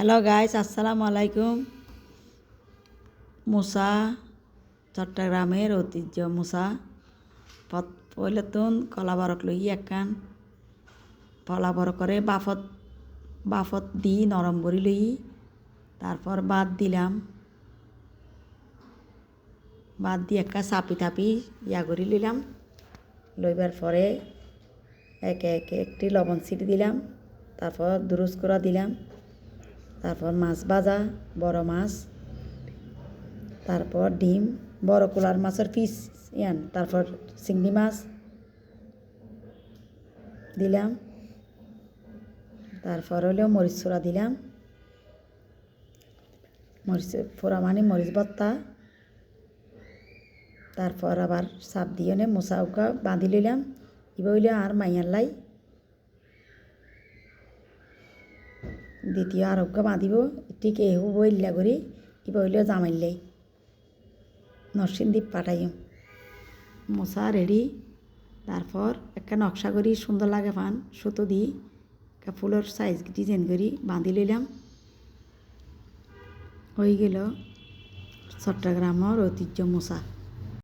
Hello guys আসসালামু আলাইকুম মুসা চট্টগ্রামের ঐতিহ্য মুসা তুন কলা বরক লই একখান কলা বড় করে বাফত বাফত দি নরম করি লই তারপর বাদ দিলাম বাদ দিয়ে একটা চাপি থাপি ইয়া করে নিলাম লইবার পরে একে একে একটি লবণ ছিটি দিলাম তারপর দুরুস করা দিলাম তারপর মাছ ভাজা, বড় মাছ, তারপর ডিম, বড় কোলার মাছের পিস, ইয়ান, তারপর চিংড়ি মাছ দিলাম। তারপর হলেও মরিচ চূড়া দিলাম। মরিচ পোড়া মানে মরিচ ভত্তা তারপর আবার চাপ দিয়ে মোচা উকা বাঁধি লইলাম। ইবা হইলে আর মাইয়ার লাই। দ্বিতীয় আরোগ্য বাঁধিব ঠিক এ হব ইল্লা করি ইবা হইলেও জামাইলাই নরসিংদীপ পাঠাইম মশা রেডি। তারপর একটা নকশা করি, সুন্দর লাগে পান সুতো দিই ফুলের সাইজ ডিজাইন করি, বাঁধি লইলাম। হয়ে গেল চট্টগ্রামের ঐতিহ্য মশা।